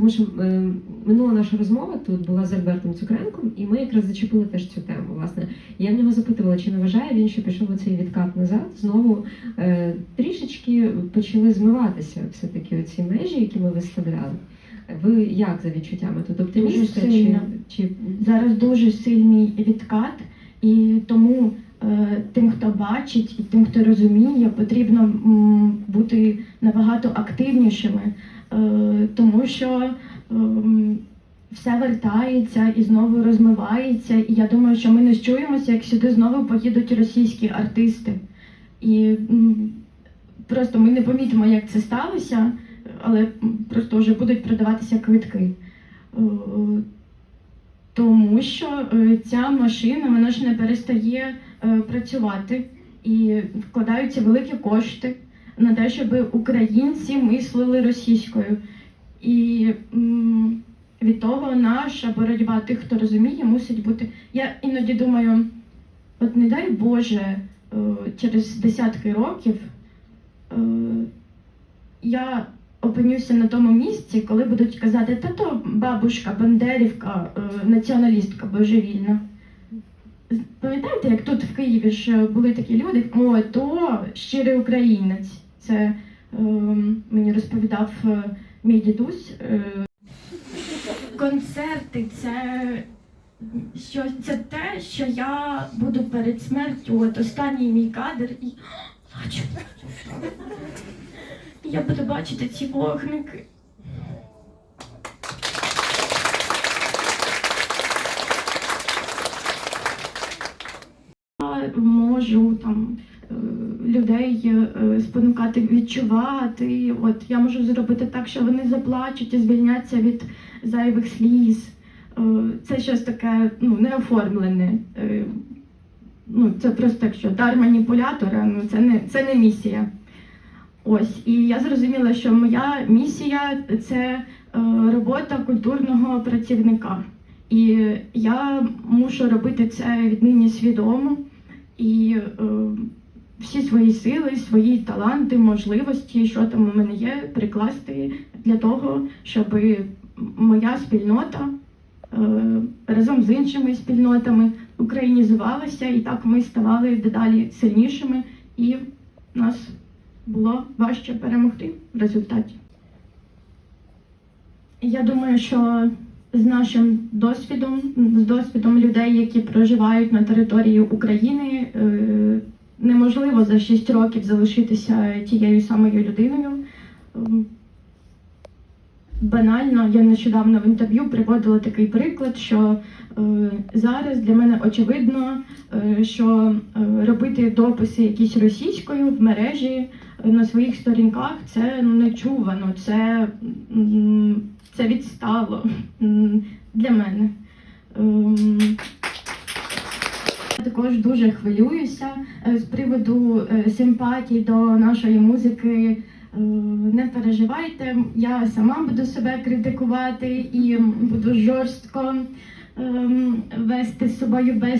тому що е, минула наша розмова тут була з Альбертом Цукренком, і ми якраз зачепили теж цю тему. Власне, я в нього запитувала, чи не вважає він, що пішов оцей відкат назад. Знову е, трішечки почали змиватися все-таки оці межі, які ми виставляли. Ви як за відчуттями тут оптимістка чи, чи Зараз дуже сильний відкат, і тому тим, хто бачить, і тим, хто розуміє, потрібно бути набагато активнішими, е, тому що ем, все вертається і знову розмивається. І я думаю, що ми не чуємося, як сюди знову поїдуть російські артисти. І просто ми не помітимо, як це сталося, але просто вже будуть продаватися квитки. Е, тому що е, ця машина вона ж не перестає е, працювати і вкладаються великі кошти на те, щоб українці мислили російською. І від того наша боротьба тих, хто розуміє, мусить бути. Я іноді думаю, от не дай Боже, е, через десятки років е, я опинюся на тому місці, коли будуть казати, та то бабушка, бандерівка, е, націоналістка божевільна. Пам'ятаєте, як тут в Києві ж були такі люди, о, то щирий українець. Це е, мені розповідав е, мій дідусь. Е, концерти це, що, це те, що я буду перед смертю, от останній мій кадр і плачу. Я буду бачити ці вогники. Я можу там е, людей е, спонукати відчувати. От я можу зробити так, що вони заплачуть і звільняться від зайвих сліз. Е, Це щось таке ну, неоформлене. Ну, це просто так, що дар маніпулятора, ну це не це не місія. Ось, і я зрозуміла, що моя місія це робота культурного працівника. І я мушу робити це віднині свідомо і е, всі свої сили, свої таланти, можливості, що там у мене є, прикласти для того, щоб моя спільнота е, разом з іншими спільнотами українізувалася, і так ми ставали дедалі сильнішими, і нас було важче перемогти в результаті. Я думаю, що з нашим досвідом, з досвідом людей, які проживають на території України, е, неможливо за 6 років залишитися тією самою людиною. Ем, Банально, я нещодавно в інтерв'ю приводила такий приклад, що е, зараз для мене очевидно, е, що е, робити дописи якісь російською в мережі на своїх сторінках це ну, нечувано, це, це відстало для мене. Ем, я також дуже хвилююся е, з приводу е, симпатії до нашої музики. Е, Не переживайте, я сама буду себе критикувати і буду жорстко ем, вести з собою без.